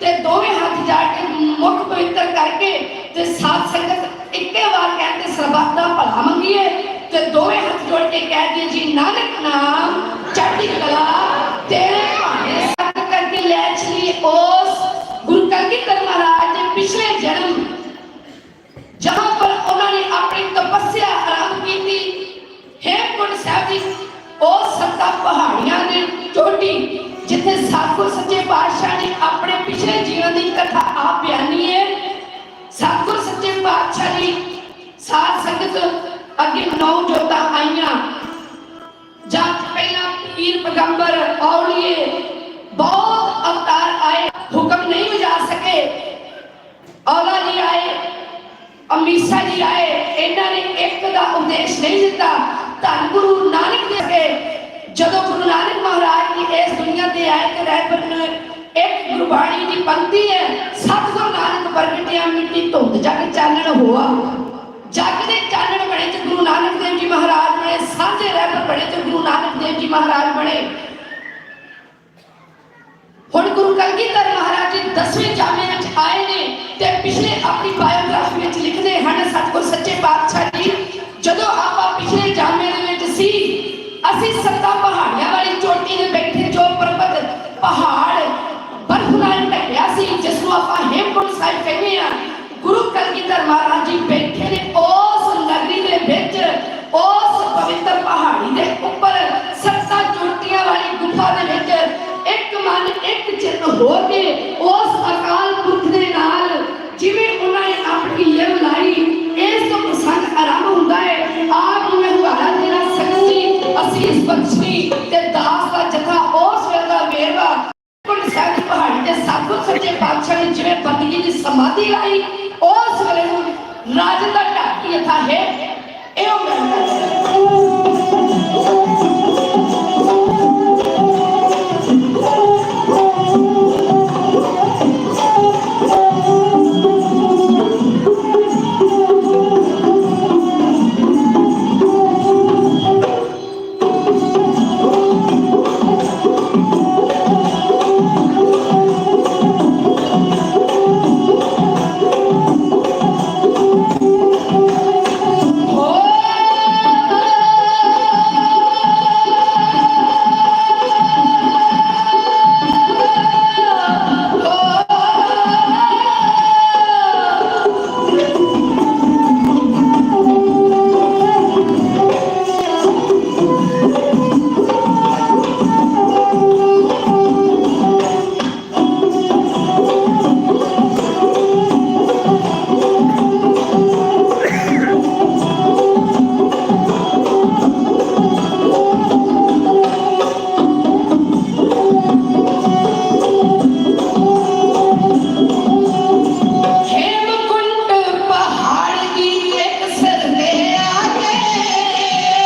ਤੇ ਦੋਵੇਂ ਹੱਥ ਜਾ ਕੇ ਮੁਖ ਪਵਿੱਤਰ ਕਰਕੇ ਤੇ ਸਾਧ ਸੰਗਤ ਇੱਕੇ ਵਾਰ ਕਹਿੰਦੇ ਸਰਬੱਤ ਦਾ ਭਲਾ ਮੰਗੀਏ ਤੇ ਦੋਵੇਂ ਹੱਥ ਜੋੜ ਕੇ ਕਹਿ ਦਈਏ, ਜੀ ਨਾਨਕ ਨਾਮ, ਚੜ੍ਹਦੀ ਕਲਾ, ਤੇਰੇ ਭਾਣੇ ਸਤ ਕਰਕੇ ਲੈ ਚਲੀ ਉਸ ਗੁਰੂ ਕਲਗੀਧਰ ਮਹਾਰਾਜ ਦੇ ਪਿਛਲੇ ਜਨਮ। ਜਹਾਂ ਪਰ ਉਹਨਾਂ ਨੇ ਆਪਣੀ ਤਪੱਸਿਆ ਆਰੰਭ ਕੀਤੀ। ਹੇਮਕੁੰਟ ਸਾਹਿਬ ਦੀ ਉਹ ਸੱਤਾ ਪਹਾੜੀਆਂ ਦੀ ਚੋਟੀ ਜਿੱਥੇ ਸਤਿਗੁਰ ਸੱਚੇ ਪਾਤਸ਼ਾਹ ਨੇ ਆਪਣੇ ਪਿਛਲੇ ਜੀਵਨ ਦੀ ਕਥਾ ਆਪ ਬਿਆਨੀ ਹੈ ਸਤਿਗੁਰ ਸੱਚੇ ਪਾਤਸ਼ਾਹ ਦੀ ਸਾਧ ਸੰਗਤ ਅੱਗੇ ਨੌ ਜੋਤਾਂ ਆਈਆਂ ਜਦ ਪਹਿਲਾਂ ਪੀਰ ਪੈਗੰਬਰ ਔਲੀਏ ਬਹੁਤ ਅਵਤਾਰ ਆਏ ਹੁਕਮ ਨਹੀਂ ਵਜਾ ਸਕੇ ਔਲਾ ਜੀ ਆਏ ਅਮੀਸਾ ਜੀ ਆਏ ਇਹਨਾਂ ਨੇ ਇੱਕ ਦਾ ਉਪਦੇਸ਼ ਨਹੀਂ ਦਿੱਤਾ ਧੰਨ ਗੁਰੂ ਨਾਨਕ ਦੇ ਅੱਗੇ ਜਦੋਂ ਗੁਰੂ ਨਾਨਕ ਮਹਾਰਾਜ ਦੀ ਇਸ ਦੁਨੀਆ ਤੇ ਆਏ ਤੇ ਰਹਿਬਰ ਨੇ ਇੱਕ ਗੁਰਬਾਣੀ ਦੀ ਪੰਕਤੀ ਹੈ। ਸਤਿਗੁਰੂ ਨਾਨਕ ਪ੍ਰਗਟਿਆ ਮਿੱਟੀ ਧੁੰਦ ਜਗ ਚਾਨਣ ਹੋਆ। ਜਗ ਦੇ ਚਾਨਣ ਬਣੇ ਤੇ ਗੁਰੂ ਨਾਨਕ ਦੇਵ ਜੀ ਮਹਾਰਾਜ ਬਣੇ। ਸਾਂਝੇ ਰਹਿਬਰ ਬਣੇ ਤੇ ਗੁਰੂ ਨਾਨਕ ਦੇਵ ਜੀ ਮਹਾਰਾਜ ਬਣੇ। ਹੁਣ ਗੁਰੂ ਕਲਗੀਧਰ ਮਹਾਰਾਜ ਜੀ 10ਵੇਂ ਜਾਮੇ ਵਿੱਚ ਆਏ ਨੇ ਤੇ ਪਿਛਲੇ ਆਪਣੀ ਬਾਇਓਗ੍ਰਾਫੀ ਵਿੱਚ ਲਿਖਦੇ ਹਨ, ਸਤਿਗੁਰ ਸੱਚੇ ਪਾਤਸ਼ਾਹ ਜੀ, ਜਦੋਂ ਆਪਾਂ ਪਿਛਲੇ ਜਾਮੇ ਦੇ ਵਿੱਚ ਸੀ, ਅਸੀਂ ਸੱਤਾ ਪਹਾੜੀਆਂ ਵਾਲੀ ਚੋਟੀ ਤੇ ਬੈਠੇ ਮਹਾਰਾਜ ਜੀ ਬੈਠੇ ਨੇ ਉਸ ਨਗਰੀ ਦੇ ਵਿੱਚ, ਉਸ ਪਵਿੱਤਰ ਪਹਾੜੀ ਦੇ ਉੱਪਰ, ਸੱਤਾ ਚੋਟੀਆਂ ਵਾਲੀ ਗੁਫਾ ਦੇ ਵਿੱਚ, ਇੱਕ ਮਨ, ਇੱਕ ਚਿੱਤ ਹੋ ਕੇ ਉਸ ਅਕਾਲ ਪੁਰਖ ਦੇ ਨਾਲ, ਜਿਵੇਂ ਉਹਨਾਂ ਨੇ ਆਪਣੀ ਲਿਵ ਲਾਈ, ਇਸ ਤੋਂ ਪ੍ਰਸੰਗ ਆਰੰਭ ਹੁੰਦਾ ਹੈ, ਆਪ ਨੂੰ ਹੁਆਰਾ ਦੇਣਾ ਸਕਤੀ ਅਸੀਸ ਬਖਸ਼ੀ ਤੇ ਦਾਸ ਦਾ ਜਥਾ ਉਸ ਵੇਲੇ ਦਾ ਵੇਰਵਾ ਕੁਲ ਸਾਹਿਬ ਪਹਾੜੀ ਤੇ ਸਤਿਗੁਰ ਸੱਚੇ ਪਾਤਸ਼ਾਹ ਨੇ ਜਿਵੇਂ ਬੰਦਗੀ ਦੀ ਸਮਾਧੀ ਲਾਈ ਉਸ ਵੇਲੇ ਨੂੰ ਰਾਜ